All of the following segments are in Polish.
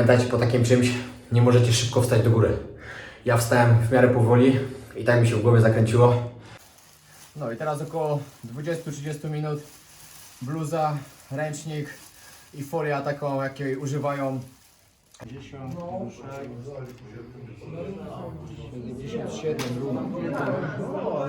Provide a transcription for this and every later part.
Pamiętajcie, po takim czymś nie możecie szybko wstać do góry. Ja wstałem w miarę powoli i tak mi się w głowie zakręciło. No i teraz około 20-30 minut bluza, ręcznik i folia taką, jakiej używają 57 No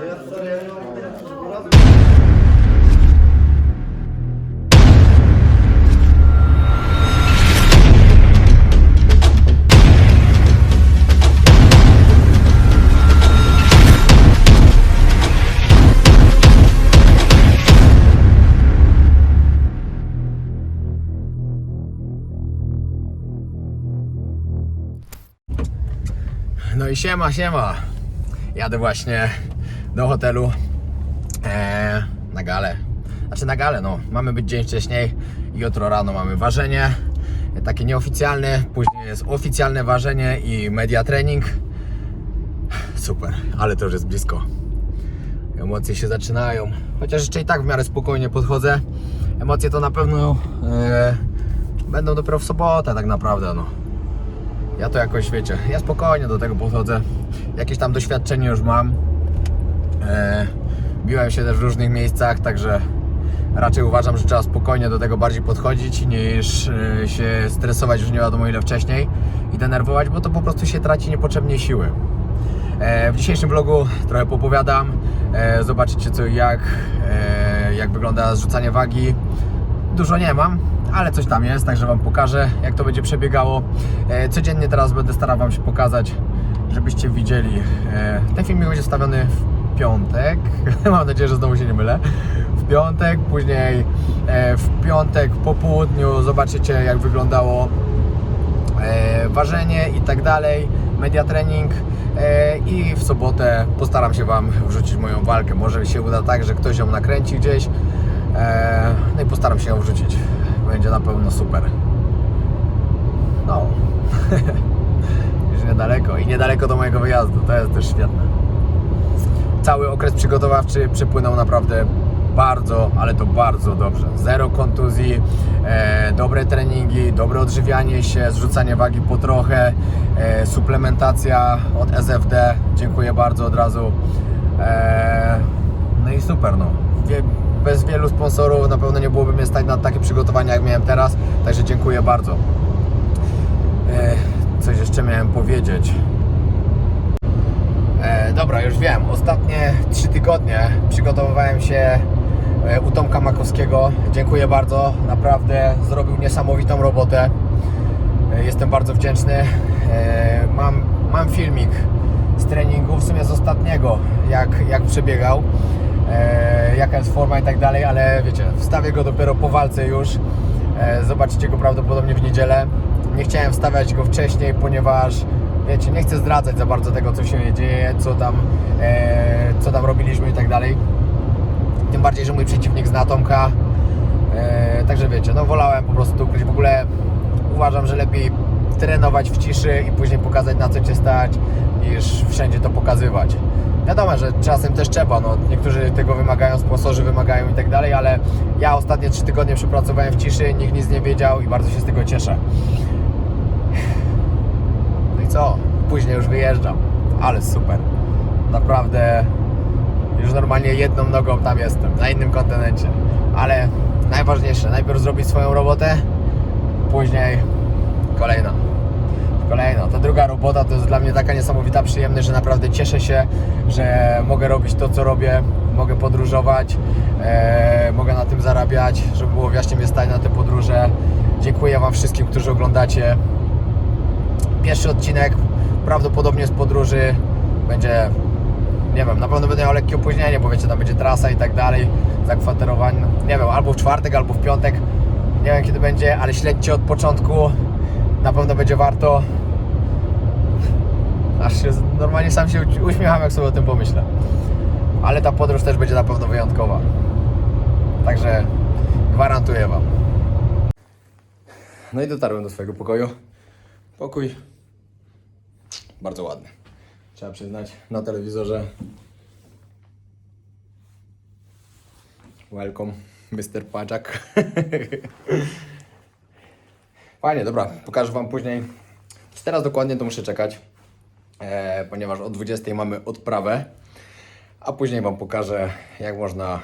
i siema, siema. Jadę właśnie do hotelu eee, na galę. Znaczy na galę, no. Mamy być dzień wcześniej. Jutro rano mamy ważenie. Takie nieoficjalne. Później jest oficjalne ważenie i media trening. Super, ale to już jest blisko. Emocje się zaczynają. Chociaż jeszcze i tak w miarę spokojnie podchodzę. Emocje to na pewno eee, będą dopiero w sobotę tak naprawdę, no. Ja to jakoś, wiecie, ja spokojnie do tego podchodzę. Jakieś tam doświadczenie już mam. E, biłem się też w różnych miejscach, także raczej uważam, że trzeba spokojnie do tego bardziej podchodzić niż e, się stresować już nie wiadomo ile wcześniej i denerwować, bo to po prostu się traci niepotrzebnie siły. E, w dzisiejszym vlogu trochę popowiadam, e, zobaczycie co i jak, jak wygląda zrzucanie wagi. Dużo nie mam, ale coś tam jest, także Wam pokażę, jak to będzie przebiegało. E, Codziennie teraz będę starał Wam się pokazać, żebyście widzieli. E, Ten filmik będzie wstawiony w piątek. Mam nadzieję, że znowu się nie mylę. W piątek, później e, w piątek po południu zobaczycie, jak wyglądało ważenie i tak dalej, media trening i w sobotę postaram się Wam wrzucić moją walkę. Może się uda tak, że ktoś ją nakręci gdzieś, no i postaram się ją wrzucić. Będzie na pewno super. No, już niedaleko i niedaleko do mojego wyjazdu, to jest też świetne. Cały okres przygotowawczy przepłynął naprawdę bardzo, ale to bardzo dobrze. Zero kontuzji, e, dobre treningi, dobre odżywianie się, zrzucanie wagi po trochę, e, suplementacja od SFD. Dziękuję bardzo od razu. E, no i super, no. Bez wielu sponsorów na pewno nie byłoby mnie stać na takie przygotowania, jak miałem teraz, także dziękuję bardzo. E, coś jeszcze miałem powiedzieć. E, dobra, już wiem. Ostatnie trzy tygodnie przygotowywałem się e, u Tomka Makowskiego. Dziękuję bardzo. Naprawdę zrobił niesamowitą robotę. Jestem bardzo wdzięczny. Mam, mam filmik z treningu, w sumie z ostatniego, jak, jak przebiegał. Jaka jest forma i tak dalej, ale wiecie, wstawię go dopiero po walce już. E, zobaczycie go prawdopodobnie w niedzielę. Nie chciałem wstawiać go wcześniej, ponieważ wiecie, nie chcę zdradzać za bardzo tego, co się dzieje, co tam, e, co tam robiliśmy i tak dalej. Tym bardziej, że mój przeciwnik zna Tomka. E, także wiecie, no wolałem po prostu ukryć. W ogóle uważam, że lepiej trenować w ciszy i później pokazać na co Cię stać, niż wszędzie to pokazywać. Wiadomo, że czasem też trzeba, no, niektórzy tego wymagają, sponsorzy wymagają i tak dalej, ale ja ostatnie trzy tygodnie przepracowałem w ciszy, nikt nic nie wiedział i bardzo się z tego cieszę. No i co? Później już wyjeżdżam, ale super. Naprawdę już normalnie jedną nogą tam jestem, na innym kontynencie. Ale najważniejsze, najpierw zrobić swoją robotę, później kolejna. Kolejna. Ta druga robota to jest dla mnie taka niesamowita przyjemność, że naprawdę cieszę się, że mogę robić to, co robię, mogę podróżować, e, mogę na tym zarabiać, żeby było właśnie mnie stać na te podróże. Dziękuję Wam wszystkim, którzy oglądacie. Pierwszy odcinek prawdopodobnie z podróży będzie, nie wiem, na pewno będę miał lekkie opóźnienie, bo wiecie, tam będzie trasa i tak dalej, zakwaterowanie, nie wiem, albo w czwartek, albo w piątek, nie wiem kiedy będzie, ale śledźcie od początku, na pewno będzie warto. Aż się normalnie sam się uś- uśmiecham, jak sobie o tym pomyślę. Ale ta podróż też będzie na pewno wyjątkowa. Także gwarantuję Wam. No i dotarłem do swojego pokoju. Pokój bardzo ładny. Trzeba przyznać, na telewizorze. Welcome, Mr. Paczak. Fajnie, dobra, pokażę Wam później. Teraz dokładnie to muszę czekać, e, ponieważ o 20 mamy odprawę, a później Wam pokażę, jak można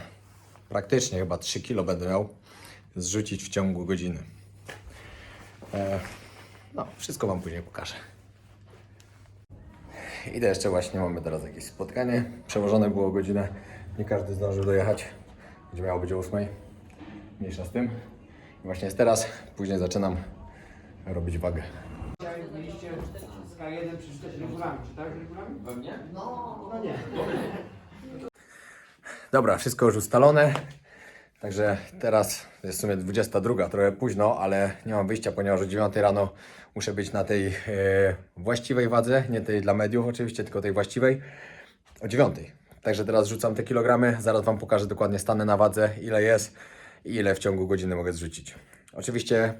praktycznie chyba 3 kg będę miał zrzucić w ciągu godziny. E, no, wszystko Wam później pokażę. Idę jeszcze właśnie, mamy teraz jakieś spotkanie. Przełożone było godzinę. Nie każdy zdążył dojechać. Będzie miało być o 8. Mniejsza z tym. I właśnie jest teraz. Później zaczynam robić wagę. Dzisiaj mieliście z K1 przeczytać regulamin, czy tak? No, no nie. Dobra, wszystko już ustalone. Także teraz jest w sumie 22, trochę późno, ale nie mam wyjścia, ponieważ o 9 rano muszę być na tej e, właściwej wadze, nie tej dla mediów oczywiście, tylko tej właściwej, o 9. Także teraz rzucam te kilogramy, zaraz Wam pokażę dokładnie stanę na wadze, ile jest i ile w ciągu godziny mogę zrzucić. Oczywiście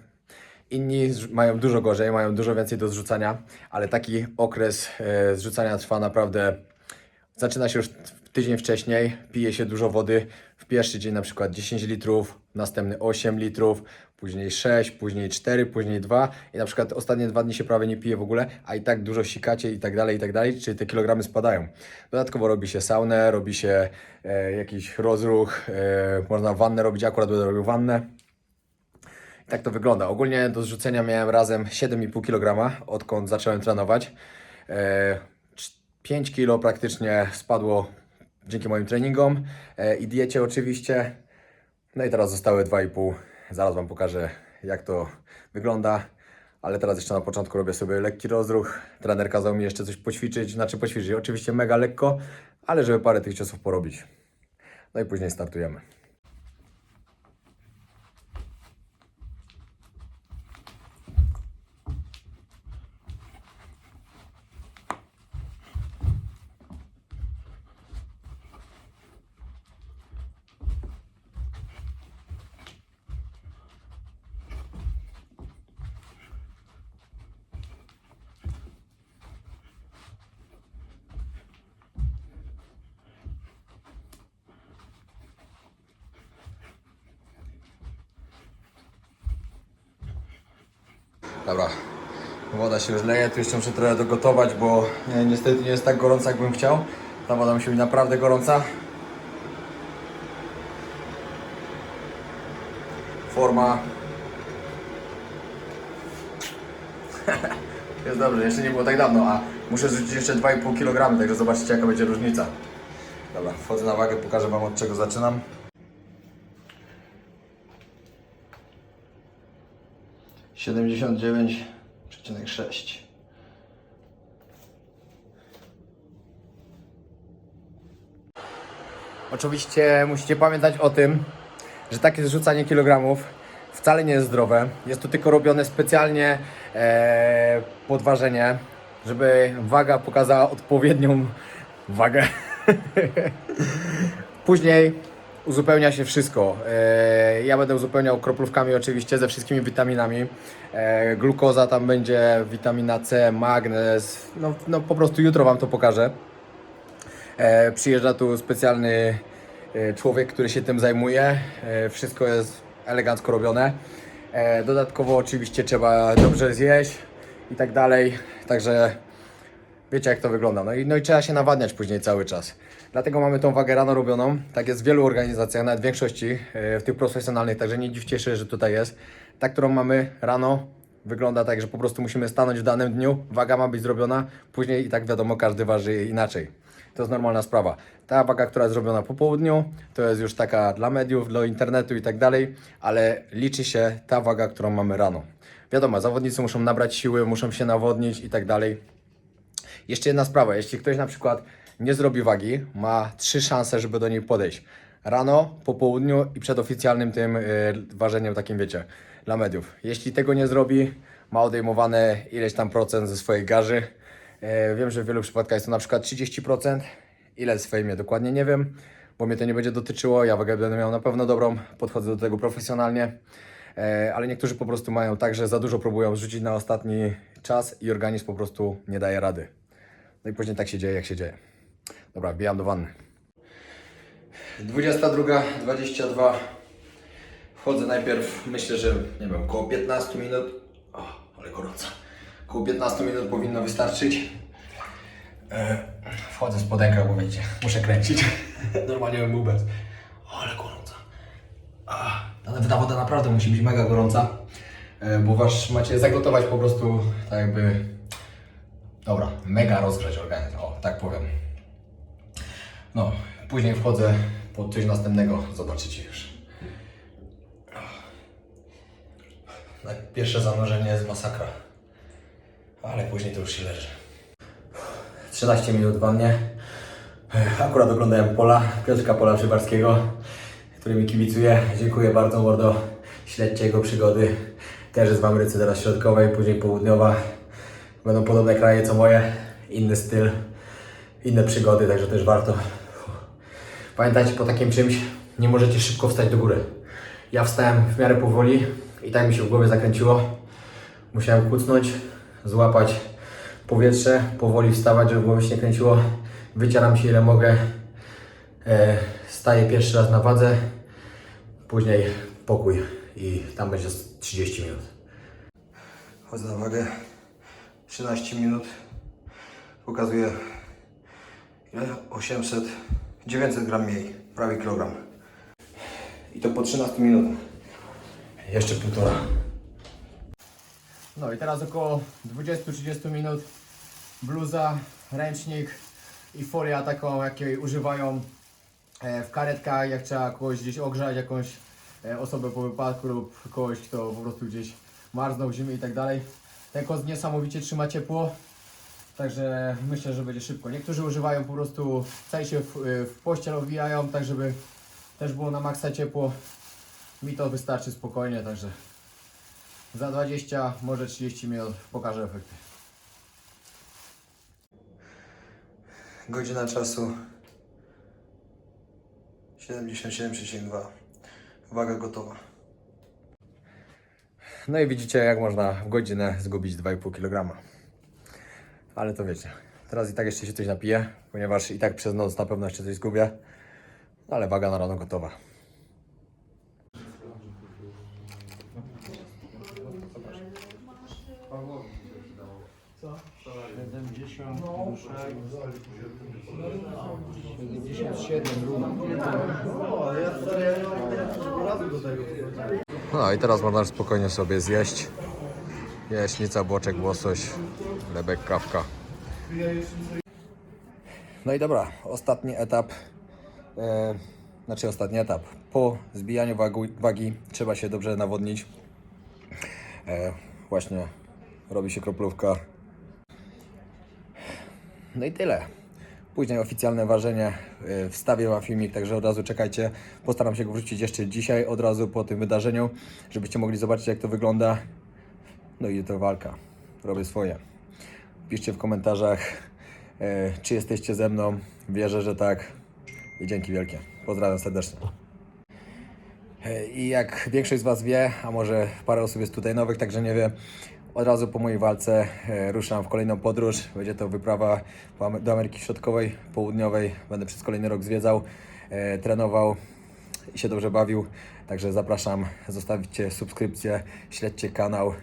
Inni mają dużo gorzej, mają dużo więcej do zrzucania, ale taki okres e, zrzucania trwa naprawdę. Zaczyna się już tydzień wcześniej, pije się dużo wody. W pierwszy dzień na przykład 10 litrów, następny 8 litrów, później 6, później 4, później 2 i na przykład ostatnie dwa dni się prawie nie pije w ogóle, a i tak dużo sikacie i tak dalej, i tak dalej, czyli te kilogramy spadają. Dodatkowo robi się saunę, robi się e, jakiś rozruch, e, można wannę robić, akurat będę robił wannę. Tak to wygląda. Ogólnie do zrzucenia miałem razem 7,5 kg, odkąd zacząłem trenować. E, cz- 5 kg praktycznie spadło dzięki moim treningom e, i diecie oczywiście. No i teraz zostały 2,5. Zaraz Wam pokażę jak to wygląda. Ale teraz jeszcze na początku robię sobie lekki rozruch. Trener kazał mi jeszcze coś poćwiczyć, znaczy poćwiczyć. Oczywiście mega lekko, ale żeby parę tych ciosów porobić. No i później startujemy. Dobra, woda się już leje, tu jeszcze muszę trochę dogotować, bo nie, niestety nie jest tak gorąca, jakbym chciał. Ta woda musi być naprawdę gorąca. Forma. jest dobrze, jeszcze nie było tak dawno, a muszę zrzucić jeszcze 2,5 kg, także zobaczycie jaka będzie różnica. Dobra, wchodzę na wagę, pokażę Wam od czego zaczynam. Siedemdziesiąt dziewięć przecinek sześć. Oczywiście musicie pamiętać o tym, że takie zrzucanie kilogramów wcale nie jest zdrowe. Jest to tylko robione specjalnie e, podważenie, żeby waga pokazała odpowiednią wagę. Później uzupełnia się wszystko. E, ja będę uzupełniał kroplówkami oczywiście ze wszystkimi witaminami. E, glukoza tam będzie, witamina C, magnez. No, no po prostu jutro Wam to pokażę. E, przyjeżdża tu specjalny człowiek, który się tym zajmuje. Wszystko jest elegancko robione. Dodatkowo oczywiście trzeba dobrze zjeść i tak dalej. Także wiecie jak to wygląda. No i, no i trzeba się nawadniać później cały czas. Dlatego mamy tą wagę rano robioną. Tak jest w wielu organizacjach, nawet w większości, e, w tych profesjonalnych, także nie dziwcie się, że tutaj jest. Ta, którą mamy rano, wygląda tak, że po prostu musimy stanąć w danym dniu, waga ma być zrobiona, później i tak wiadomo, każdy waży inaczej. To jest normalna sprawa. Ta waga, która jest zrobiona po południu, to jest już taka dla mediów, dla internetu i tak dalej, ale liczy się ta waga, którą mamy rano. Wiadomo, zawodnicy muszą nabrać siły, muszą się nawodnić i tak dalej. Jeszcze jedna sprawa, jeśli ktoś na przykład nie zrobi wagi, ma trzy szanse, żeby do niej podejść. Rano, po południu i przed oficjalnym tym y, ważeniem takim, wiecie, dla mediów. Jeśli tego nie zrobi, ma odejmowane ileś tam procent ze swojej garzy. E, wiem, że w wielu przypadkach jest to na przykład 30%. Ile z fejmie dokładnie nie wiem, bo mnie to nie będzie dotyczyło. Ja wagę będę miał na pewno dobrą, podchodzę do tego profesjonalnie. E, ale niektórzy po prostu mają tak, że za dużo próbują rzucić na ostatni czas i organizm po prostu nie daje rady. No i później tak się dzieje, jak się dzieje. Dobra, wbijam do wanny. 22.22. Wchodzę najpierw, myślę, że nie wiem, około 15 minut. Ale gorąco. Około 15 minut powinno wystarczyć. E, wchodzę z podęka, bo wiecie, muszę kręcić. Normalnie bym bez. Ale gorąco. Ale ta woda naprawdę musi być mega gorąca, e, bo wasz macie zagotować po prostu tak jakby, dobra, mega rozgrzać organizm, o, tak powiem. No, później wchodzę po coś następnego, zobaczycie już. Pierwsze zanurzenie jest masakra, ale później to już się leży. 13 minut wannie. Akurat oglądałem Pola, Piotrka Pola Przybarskiego, który mi kibicuje. Dziękuję bardzo mordo. Śledźcie jego przygody. Też jest w Ameryce teraz Środkowej, później Południowa. Będą podobne kraje co moje. Inny styl, inne przygody, także też warto. Pamiętajcie, po takim czymś nie możecie szybko wstać do góry. Ja wstałem w miarę powoli i tak mi się w głowie zakręciło. Musiałem kucnąć, złapać powietrze, powoli wstawać, żeby głowie się nie kręciło. Wycieram się ile mogę. E, staję pierwszy raz na wadze, później pokój i tam będzie z 30 minut. Chodzę na wagę. 13 minut. Pokazuje ile? 800, 900 gram mniej, prawie kilogram. I to po 13 minutach. Jeszcze półtora. No i teraz około 20-30 minut bluza, ręcznik i folia taką, jakiej używają e, w karetkach, jak trzeba kogoś gdzieś ogrzać, jakąś e, osobę po wypadku lub kogoś, kto po prostu gdzieś marznął w zimie i tak dalej. Ten koc niesamowicie trzyma ciepło, także myślę, że będzie szybko. Niektórzy używają po prostu, cały się w, w pościel owijają, tak żeby też było na maksa ciepło. Mi to wystarczy spokojnie, także za 20, może 30 minut pokażę efekty. Godzina czasu 77,2. Waga gotowa. No i widzicie, jak można w godzinę zgubić 2,5 kg. Ale to wiecie. Teraz i tak jeszcze się coś napiję, ponieważ i tak przez noc na pewno jeszcze coś zgubię. No ale waga na rano gotowa. No i teraz można spokojnie sobie zjeść. Jaśnica, boczek, łosoś, lebek, kawka. No i dobra, ostatni etap. E, znaczy ostatni etap. Po zbijaniu wagu, wagi trzeba się dobrze nawodnić. E, właśnie robi się kroplówka. No i tyle. Później oficjalne ważenie y, wstawię Wam filmik, także od razu czekajcie. Postaram się go wrzucić jeszcze dzisiaj, od razu po tym wydarzeniu, żebyście mogli zobaczyć jak to wygląda. No i to walka. Robię swoje. Piszcie w komentarzach, y, czy jesteście ze mną. Wierzę, że tak. I dzięki wielkie. Pozdrawiam serdecznie. E, I jak większość z Was wie, a może parę osób jest tutaj nowych, także nie wie, od razu po mojej walce e, ruszam w kolejną podróż. Będzie to wyprawa do Ameryki Środkowej, Południowej. Będę przez kolejny rok zwiedzał, e, trenował i się dobrze bawił. Także zapraszam, zostawcie subskrypcję, śledźcie kanał.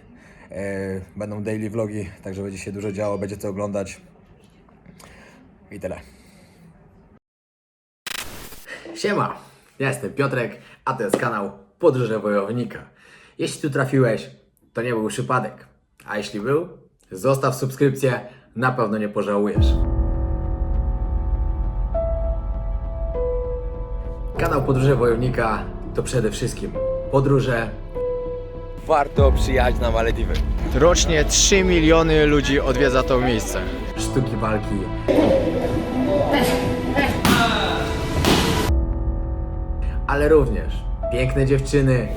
E, Będą daily vlogi, także będzie się dużo działo, będzie co oglądać. I tyle. Siema, ja jestem Piotrek, a to jest kanał Podróże Wojownika. Jeśli tu trafiłeś, to nie był przypadek. A jeśli był, zostaw subskrypcję, na pewno nie pożałujesz. Kanał Podróże Wojownika to przede wszystkim podróże. Warto przyjechać na Malediwy. Rocznie 3 miliony ludzi odwiedza to miejsce. Sztuki walki, ale również piękne dziewczyny.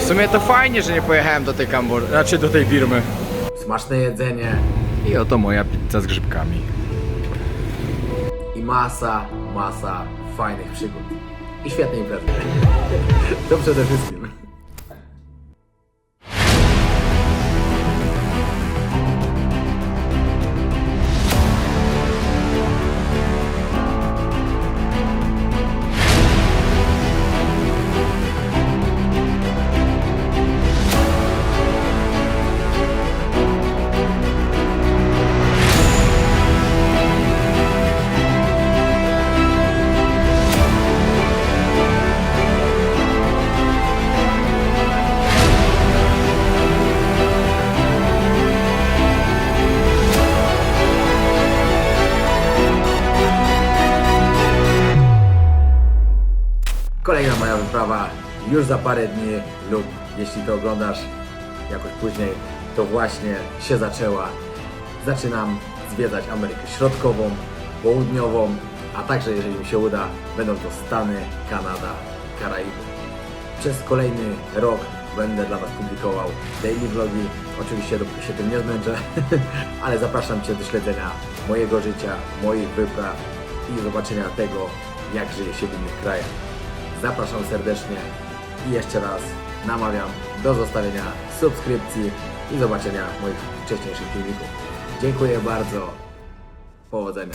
W sumie to fajnie, że nie pojechałem do tej Kambodży, znaczy do tej firmy. Smaczne jedzenie i oto moja pizza z grzybkami. I masa, masa fajnych przygód. I świetnej imprezy. To przede wszystkim. Już za parę dni lub jeśli to oglądasz jakoś później, to właśnie się zaczęła. Zaczynam zwiedzać Amerykę Środkową, Południową, a także jeżeli mi się uda, będą to Stany, Kanada, Karaiby. Przez kolejny rok będę dla Was publikował daily vlogi. Oczywiście dopóki się tym nie zmęczę, ale zapraszam Cię do śledzenia mojego życia, moich wypraw i zobaczenia tego, jak żyje się w innych krajach. Zapraszam serdecznie i jeszcze raz namawiam do zostawienia subskrypcji i zobaczenia moich wcześniejszych filmików. Dziękuję bardzo. Powodzenia.